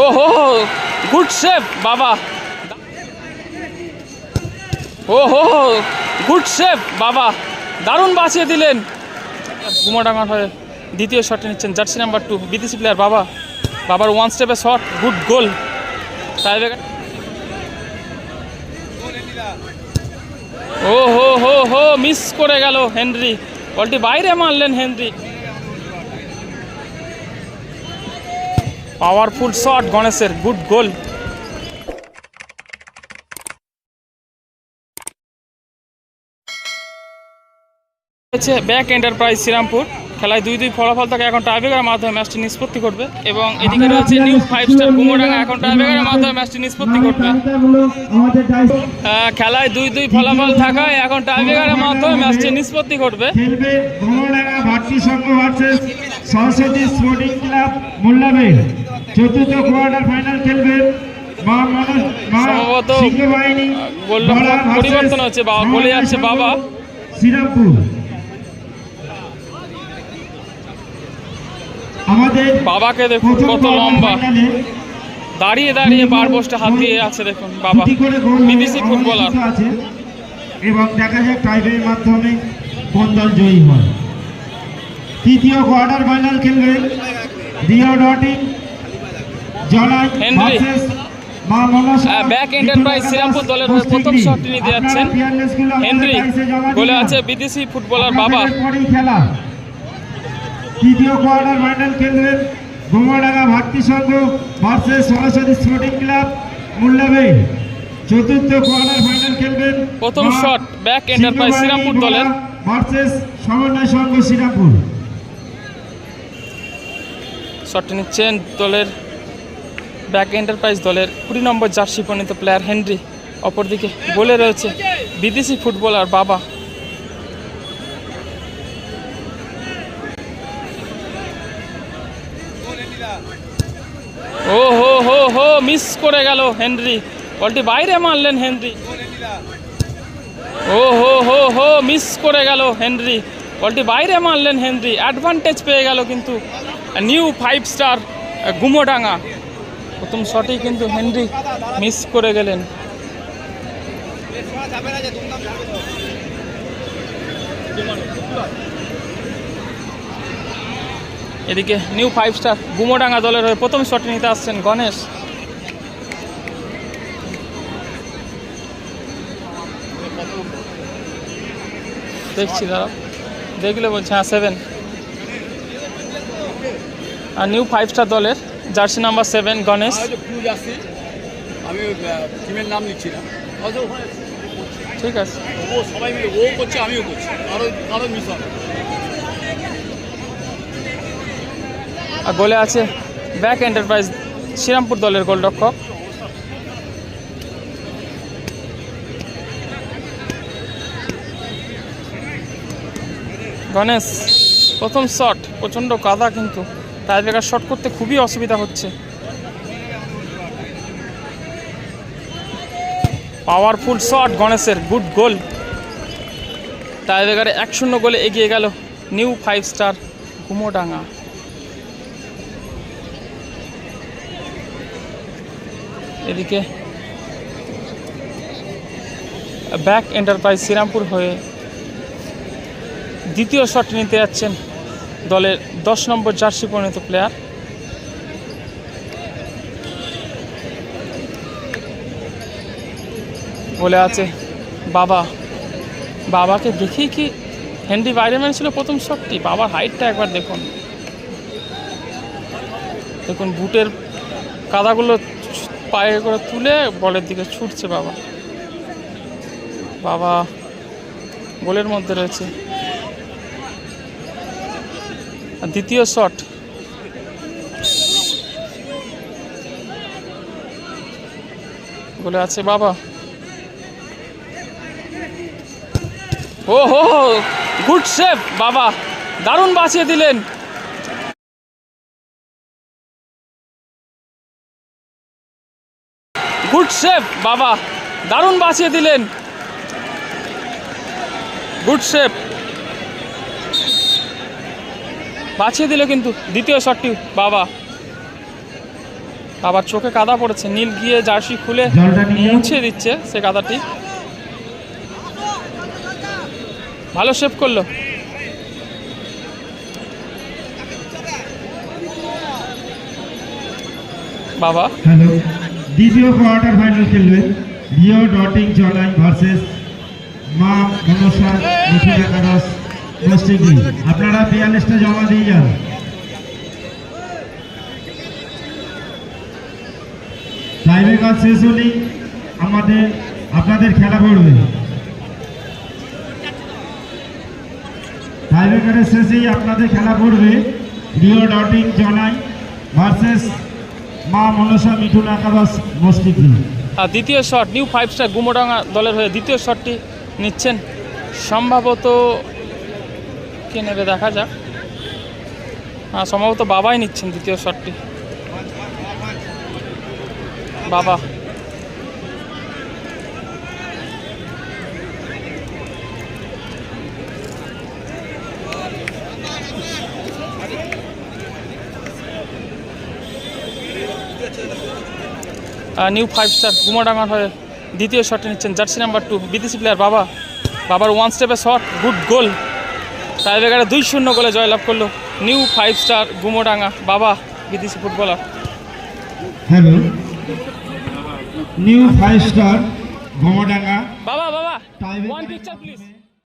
ও হো good save বাবা। ও হো গুড সেভ বাবা। দারুণ বাঁচিয়ে দিলেন। গুমাডাঙ্গার হয়ে দ্বিতীয় শটে নিচ্ছেন জার্সি নাম্বার টু বিদেশি প্লেয়ার বাবা। বাবার ওয়ান স্টেপে শট গুড গোল টাইব্রেকার ও হো হো হো মিস করে গেল হেনরি। বলটি বাইরে মারলেন হেনরি। পাওয়ারফুল শট, গণেশের গুড গোল। হচ্ছে ব্যাক এন্টারপ্রাইজ শ্রীরামপুর। খেলায় দুই দুই ফলাফল থাকে, এখন টাইব্রেকারের মাধ্যমে ম্যাচটি নিষ্পত্তি করবে। এবং এদিকে রয়েছে নিউ ফাইভ স্টার কুমোডাঙ্গা এখন টাইব্রেকারের মাধ্যমে ম্যাচটি নিষ্পত্তি করবে। খেলায় দুই দুই ফলাফল থাকায় এখন টাইব্রেকারের মাধ্যমে ম্যাচটি নিষ্পত্তি করবে। সরস্বতী স্পোর্টিং ক্লাব মোল্লাবে। চতুর্থ কোয়ার্টার ফাইনাল খেলবে মা মনোজ মা সম্ভবত, সিংহ বাহিনী গোল বড়া versus পরিবর্তন হচ্ছে বা বলে যাচ্ছে বাবা। শ্রীরামপুর। আমাদের বাবাকে দেখুন কত লম্বা। দাঁড়িয়ে দাঁড়িয়ে বার পোস্টে হাত দিয়ে আছে দেখুন বাবা। বিদেশি ফুটবলার। এবং দেখা যাক টাইবের মাধ্যমে কোন দল জয়ী হয়। তৃতীয় কোয়ার্টার ফাইনাল খেলবে রিও ডটিং জলাই। ভার্সেস মা মনসা ব্যাক এন্টারপ্রাইজ শ্রীরামপুর দলের হয়ে প্রথম শটটি নিতে যাচ্ছেন। হেনরি গোলে আছে বিদেশি ফুটবলার বাবা। তৃতীয় কোয়ার্টার ফাইনাল খেলবেন Gomadanga Bharati Sangha versus Saraswati sporting club মুল্লাবে চতুর্থ কোয়ার্টার ফাইনাল খেলবেন প্রথম শট ব্যাক এন্টারপ্রাইজ শ্রীরামপুর দলের। ভার্সেস সমন্বয় সংঘ শ্রীরামপুর। শটটি নিচ্ছেন দলের ব্যাক এন্টারপ্রাইজ দলের কুড়ি নম্বর জার্সি পরিণত প্লেয়ার হেনরি। অপরদিকে বলে রয়েছে, বিদেশি ফুটবলার বাবা। ও হো হো হো মিস করে গেল হেনরি। বলটি বাইরে মারলেন হেনরি। ও হো হো হো মিস করে গেল হেনরি। বলটি বাইরে মারলেন হেনরি। অ্যাডভান্টেজ পেয়ে গেল কিন্তু। নিউ ফাইভ স্টার গুমোডাঙ্গা প্রথম শটেই কিন্তু হেনরি মিস করে গেলেন। এদিকে নিউ ফাইভ স্টার গুমোডাঙ্গা দলের হয়ে প্রথম শটে নিতে আসছেন গণেশ। দেখছি দাঁড়াও। দেখলে বলছে হ্যাঁ সেভেন নিউ ফাইভ স্টার দলের জার্সি নাম্বার সেভেন গণেশ। আমি টিমের নাম লিখছি না। ঠিক আছে। ও সবাই মিলে ও করছে আমিও করছি। কারও কারও মিস হবে। আর গোলে আছে ব্যাক এন্টারপ্রাইজ শ্রীরামপুর দলের গোলরক্ষক। গণেশ প্রথম শট প্রচণ্ড কাদা কিন্তু। তাই বেকার শট করতে খুবই অসুবিধা হচ্ছে। পাওয়ারফুল শট গণেশের গুড গোল তাই বেকারে এক শূন্য গোলে এগিয়ে গেল নিউ ফাইভ স্টার কুমোডাঙ্গা এদিকে ব্যাক এন্টারপ্রাইজ শ্রীরামপুর হয়ে দ্বিতীয় শট নিতে যাচ্ছেন দলের দশ নম্বর জার্সি পরিণত প্লেয়ার। বলে আছে, বাবা, বাবাকে দেখেই কি হেনরি বাইরে মেরেছিল প্রথম শটটি? বাবার হাইটটা একবার দেখুন। দেখুন, বুটের কাদাগুলো পায়ে করে তুলে বলের দিকে ছুটছে বাবা। বাবা, গোলের মধ্যে রয়েছে। দ্বিতীয় শট। গোলে আছে বাবা। ও হো গুড সেভ বাবা। দারুণ বাঁচিয়ে দিলেন। গুড সেভ বাবা। দারুণ বাঁচিয়ে দিলেন। Good save. বাঁচিয়ে দিল কিন্তু দ্বিতীয় শটটি বাবা। বাবার চোখে কাদা পড়েছে নীল গিয়ে জার্সি খুলে জলটা নিয়ে যাও। মুছে দিচ্ছে সে কাদাটি। ভালো শেপ করল। বাবা। দ্বিতীয় কোয়ার্টার ফাইনাল খেলবেন রিও ডটিং জলাই ভার্সেস মা মনসা মিঠুন একাদশ গোষ্ঠীগি আপনারা বিয়াল্লিশটা জমা দিয়ে যান। টাইব্রেকার শেষ হলেই আমাদের, আপনাদের খেলা পড়বে। টাইব্রেকারের শেষেই আপনাদের খেলা পড়বে। রিও ডটিং জনাই ভার্সেস মা মনসা মিঠুন একাদশ গোষ্ঠীগি আর দ্বিতীয় shot new five star Gumodanga দলের হয়ে দ্বিতীয় শটটি নিচ্ছেন। সম্ভবত কে নেবে দেখা যাক। হ্যাঁ সম্ভবত বাবাই নিচ্ছেন দ্বিতীয় শটটি। বাবা। নিউ ফাইভ স্টার গুমাডাঙ্গার হয়ে দ্বিতীয় শটে নিচ্ছেন জার্সি নাম্বার টু বিদেশি প্লেয়ার বাবা। বাবার ওয়ান স্টেপে শট গুড গোল টাইব্রেকারে দুই শূন্য গোলে জয়লাভ করল। নিউ ফাইভ স্টার গুমোডাঙ্গা বাবা বিদেশি footballer. Hello new five star Gumodanga Baba Baba one picture please